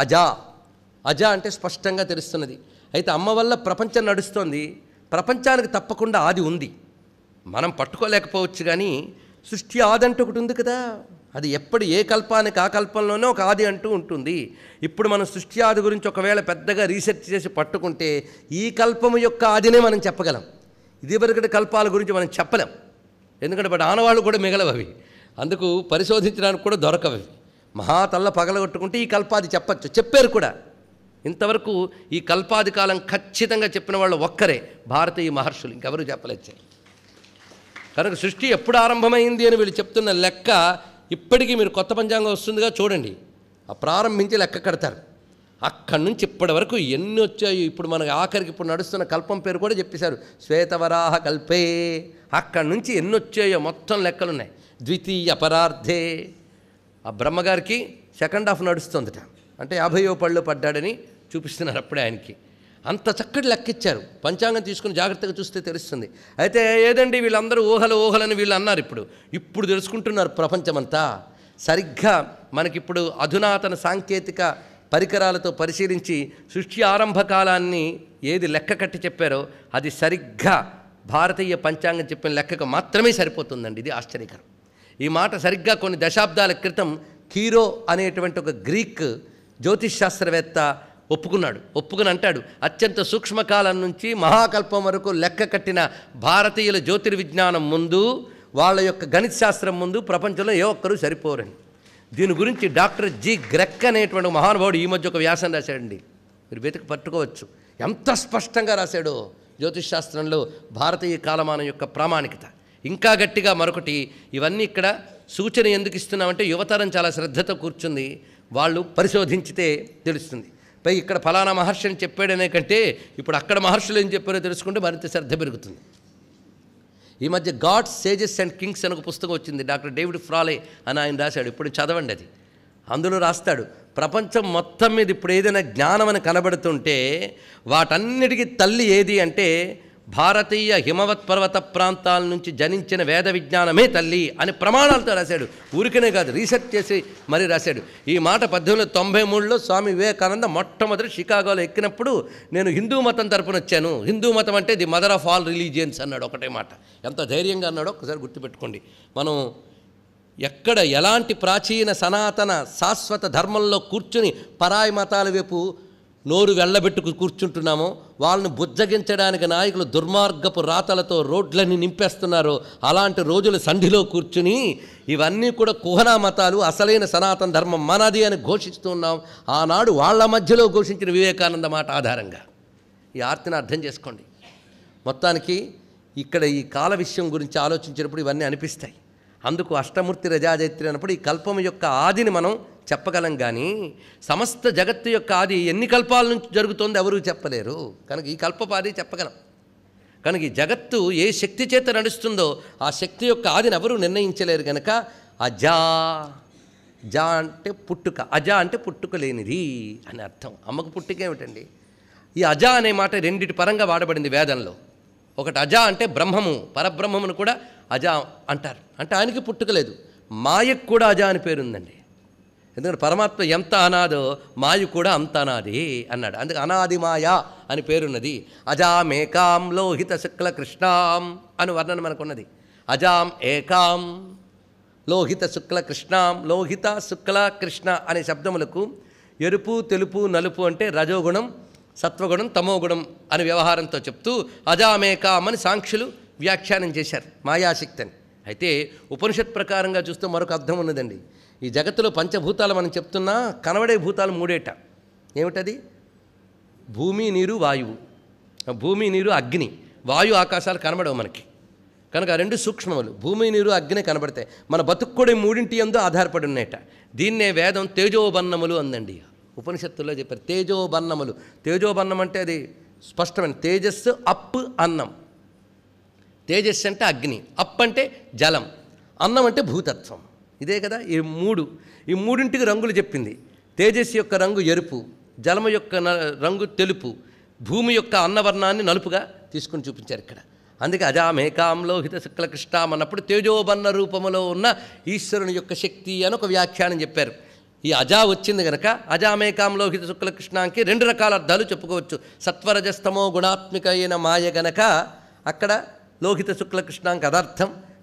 అజా. అజా అంటే స్పష్టంగా తెలుస్తున్నది. అయితే అమ్మ వల్ల ప్రపంచం నడుస్తోంది. ప్రపంచానికి తప్పకుండా ఆది ఉంది. మనం పట్టుకోలేకపోవచ్చు కానీ సృష్టి ఆది అంటూ ఒకటి ఉంది కదా. అది ఎప్పుడు ఏ కల్పానికి ఆ కల్పంలోనే ఒక ఆది అంటూ ఉంటుంది. ఇప్పుడు మనం సృష్టి ఆది గురించి ఒకవేళ పెద్దగా రీసెర్చ్ చేసి పట్టుకుంటే ఈ కల్పము యొక్క ఆదినే మనం చెప్పగలం. ఇదివరకటి కల్పాల గురించి మనం చెప్పలేం. ఎందుకంటే బట్ ఆనవాళ్ళు కూడా మిగలవవి. అందుకు పరిశోధించడానికి కూడా దొరకవు మహాతల్ల పగలగొట్టుకుంటే ఈ కల్పాది చెప్పచ్చు. చెప్పారు కూడా. ఇంతవరకు ఈ కల్పాది కాలం ఖచ్చితంగా చెప్పిన వాళ్ళు ఒక్కరే భారతీయ మహర్షులు. ఇంకెవరు చెప్పలేచ్చు కనుక సృష్టి ఎప్పుడు ఆరంభమైంది అని వీళ్ళు చెప్తున్న లెక్క ఇప్పటికీ మీరు కొత్త పంచాంగం వస్తుందిగా చూడండి. ఆ ప్రారంభించి లెక్క కడతారు. అక్కడి నుంచి ఇప్పటి వరకు ఎన్ని వచ్చాయి ఇప్పుడు మనకు ఆఖరికి ఇప్పుడు నడుస్తున్న కల్పం పేరు కూడా చెప్పేశారు. శ్వేతవరాహ కల్పే. అక్కడి నుంచి ఎన్ని వచ్చాయో మొత్తం లెక్కలున్నాయి. ద్వితీయ పరార్థే ఆ బ్రహ్మగారికి సెకండ్ హాఫ్ నడుస్తుందట. అంటే యాభైయో పళ్ళు పడ్డాడని చూపిస్తున్నారు అప్పుడే ఆయనకి. అంత చక్కటి లెక్కిచ్చారు. పంచాంగం తీసుకుని జాగ్రత్తగా చూస్తే తెలుస్తుంది. అయితే ఏదండి వీళ్ళందరూ ఊహలు ఊహలని వీళ్ళు అన్నారు ఇప్పుడు. ఇప్పుడు తెలుసుకుంటున్నారు ప్రపంచమంతా. సరిగ్గా మనకిప్పుడు అధునాతన సాంకేతిక పరికరాలతో పరిశీలించి సృష్టి ఆరంభ కాలాన్ని ఏది లెక్క కట్టి చెప్పారో అది సరిగ్గా భారతీయ పంచాంగం చెప్పిన లెక్కకు మాత్రమే సరిపోతుందండి. ఇది ఆశ్చర్యకరం. ఈ మాట సరిగ్గా కొన్ని దశాబ్దాల క్రితం కీరో అనేటువంటి ఒక గ్రీక్ జ్యోతిష్ శాస్త్రవేత్త ఒప్పుకున్నాడు. ఒప్పుకుని అంటాడు అత్యంత సూక్ష్మకాలం నుంచి మహాకల్పం వరకు లెక్క కట్టిన భారతీయుల జ్యోతిర్విజ్ఞానం ముందు వాళ్ళ యొక్క గణిత శాస్త్రం ముందు ప్రపంచంలో ఏ ఒక్కరూ సరిపోరని. దీని గురించి డాక్టర్ జి. గ్రెక్ అనేటువంటి మహానుభావుడు ఈ మధ్య ఒక వ్యాసం రాశాడండి. మీరు వెతికి పట్టుకోవచ్చు. ఎంత స్పష్టంగా రాశాడో జ్యోతిష్ శాస్త్రంలో భారతీయ కాలమానం యొక్క ప్రామాణికత. ఇంకా గట్టిగా మరొకటి ఇవన్నీ ఇక్కడ సూచన ఎందుకు ఇస్తున్నామంటే యువతరం చాలా శ్రద్ధతో కూర్చుంది వాళ్ళు పరిశోధించితే తెలుస్తుంది. పై ఇక్కడ ఫలానా మహర్షి అని చెప్పాడనే కంటే ఇప్పుడు అక్కడ మహర్షులు ఏం చెప్పారో తెలుసుకుంటే మరింత శ్రద్ధ పెరుగుతుంది. ఈ మధ్య గాడ్స్ సేజెస్ అండ్ కింగ్స్ అని ఒక పుస్తకం వచ్చింది డాక్టర్ డేవిడ్ ఫ్రాలే అని ఆయన రాశాడు ఇప్పుడు చదవండి అది. అందులో రాస్తాడు ప్రపంచం మొత్తం మీద ఇప్పుడు ఏదైనా జ్ఞానం అని కనబడుతుంటే వాటన్నిటికీ తల్లి ఏది అంటే భారతీయ హిమవత్ పర్వత ప్రాంతాల నుంచి జనించిన వేద విజ్ఞానమే తల్లి అని ప్రమాణాలతో రాశాడు. ఊరికనే కాదు రీసెర్చ్ చేసి మరీ రాశాడు. ఈ మాట పద్దెనిమిది తొంభై మూడులో స్వామి వివేకానంద మొట్టమొదటి షికాగోలో ఎక్కినప్పుడు నేను హిందూ మతం తరపున వచ్చాను. హిందూ మతం అంటే the mother of all religions అన్నాడు ఒకటే మాట. ఎంత ధైర్యంగా అన్నాడో ఒకసారి గుర్తుపెట్టుకోండి. మనం ఎక్కడ ఎలాంటి ప్రాచీన సనాతన శాశ్వత ధర్మంలో కూర్చుని పరాయి మతాల వైపు నోరు వెళ్ళబెట్టుకు కూర్చుంటున్నామో వాళ్ళని బుజ్జగించడానికి నాయకులు దుర్మార్గపు రాతలతో రోడ్లని నింపేస్తున్నారో. అలాంటి రోజుల సంధిలో కూర్చుని ఇవన్నీ కూడా కుహనా మతాలు అసలైన సనాతన ధర్మం మనది అని ఘోషిస్తూ ఉన్నాం. ఆనాడు వాళ్ళ మధ్యలో ఘోషించిన వివేకానంద మాట ఆధారంగా. ఈ ఆర్తిని అర్థం చేసుకోండి. మొత్తానికి ఇక్కడ ఈ కాల విషయం గురించి ఆలోచించినప్పుడు ఇవన్నీ అనిపిస్తాయి. అందుకు అష్టమూర్తి రజాజైత్రి అన్నప్పుడు ఈ కల్పం యొక్క ఆదిని మనం చెప్పగలం కానీ సమస్త జగత్తు యొక్క ఆది ఎన్ని కల్పాల నుంచి జరుగుతుందో ఎవరూ చెప్పలేరు. కనుక ఈ కల్పపాది చెప్పగలం. కనుక ఈ జగత్తు ఏ శక్తి చేత నడుస్తుందో ఆ శక్తి యొక్క ఆదిని ఎవరూ నిర్ణయించలేరు కనుక అజా జా అంటే పుట్టుక అజా అంటే పుట్టుక లేనిది అని అర్థం. అమ్మకు పుట్టుక ఏమిటండి? ఈ అజా అనే మాట రెండిటి పరంగా వాడబడింది వేదంలో. ఒకటి అజా అంటే బ్రహ్మము పరబ్రహ్మమును కూడా అజా అంటారు. అంటే ఆయనకి పుట్టుక లేదు. మాయకు కూడా అజా అని పేరుందండి. ఎందుకంటే పరమాత్మ ఎంత అనాదో మాయ కూడా అంత అనాది అన్నాడు. అందుకే అనాది మాయ అని పేరున్నది. అజాం ఏకాం లోహిత శుక్ల కృష్ణాం అని వర్ణన మనకున్నది. అజాం ఏకాం లోహిత శుక్ల కృష్ణాం లోహిత శుక్ల కృష్ణ అనే శబ్దములకు ఎరుపు తెలుపు నలుపు అంటే రజోగుణం సత్వగుణం తమోగుణం అని వ్యవహారంతో చెప్తూ అజామేకాం అని సాంఖ్యులు వ్యాఖ్యానం చేశారు. మాయాశక్తి అని. అయితే ఉపనిషత్ ప్రకారంగా చూస్తే మరొక అర్థం ఉన్నదండి. ఈ జగత్తులో పంచభూతాలు మనం చెప్తున్నా కనబడే భూతాలు మూడేట. ఏమిటది? భూమి నీరు వాయువు. భూమి నీరు అగ్ని. వాయు ఆకాశాలు కనబడవు మనకి. కనుక ఆ రెండు సూక్ష్మములు భూమి నీరు అగ్ని కనబడతాయి. మన బతుకు కూడా మూడింటి ఎందు ఆధారపడి ఉన్నాయట. దీన్నే వేదం తేజోబన్నములు అందండి ఉపనిషత్తుల్లో చెప్పారు తేజోబన్నములు. తేజోబన్నం అంటే అది స్పష్టమైన తేజస్సు అప్ అన్నం. తేజస్సు అంటే అగ్ని అప్ అంటే జలం అన్నం అంటే భూతత్వం. ఇదే కదా ఈ మూడు ఈ మూడింటికి రంగులు చెప్పింది. తేజస్సు యొక్క రంగు ఎరుపు జలము యొక్క న- రంగు తెలుపు భూమి యొక్క అన్నవర్ణాన్ని నలుపుగా తీసుకుని చూపించారు ఇక్కడ. అందుకే అజామేకాం లోహిత శుక్లకృష్ణాం అన్నప్పుడు తేజోబన్న రూపములో ఉన్న ఈశ్వరుని యొక్క శక్తి అని ఒక వ్యాఖ్యానం చెప్పారు. ఈ అజా వచ్చింది గనక అజామేకాం లోహిత శుక్లకృష్ణాంకి రెండు రకాల అర్థాలు చెప్పుకోవచ్చు. సత్వరజస్తమో గుణాత్మిక అయిన మాయ గనక అక్కడ లోహిత శుక్ల కృష్ణాంక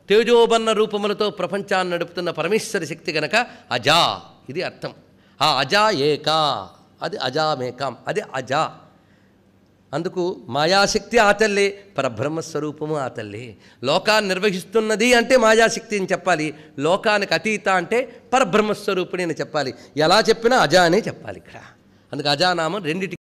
తేజోబన్న రూపములతో ప్రపంచాన్ని నడుపుతున్న పరమేశ్వరి శక్తి గనక అజా ఇది అర్థం. ఆ అజా ఏకా అది అజామేకాం అది అజా. అందుకు మాయాశక్తి ఆ తల్లే పరబ్రహ్మస్వరూపము ఆ లోకాన్ని నిర్వహిస్తున్నది అంటే మాయాశక్తి అని చెప్పాలి. లోకానికి అతీత అంటే పరబ్రహ్మస్వరూపిణి అని చెప్పాలి. ఎలా చెప్పినా అజా అనే చెప్పాలి ఇక్కడ. అందుకు అజానామం రెండిటి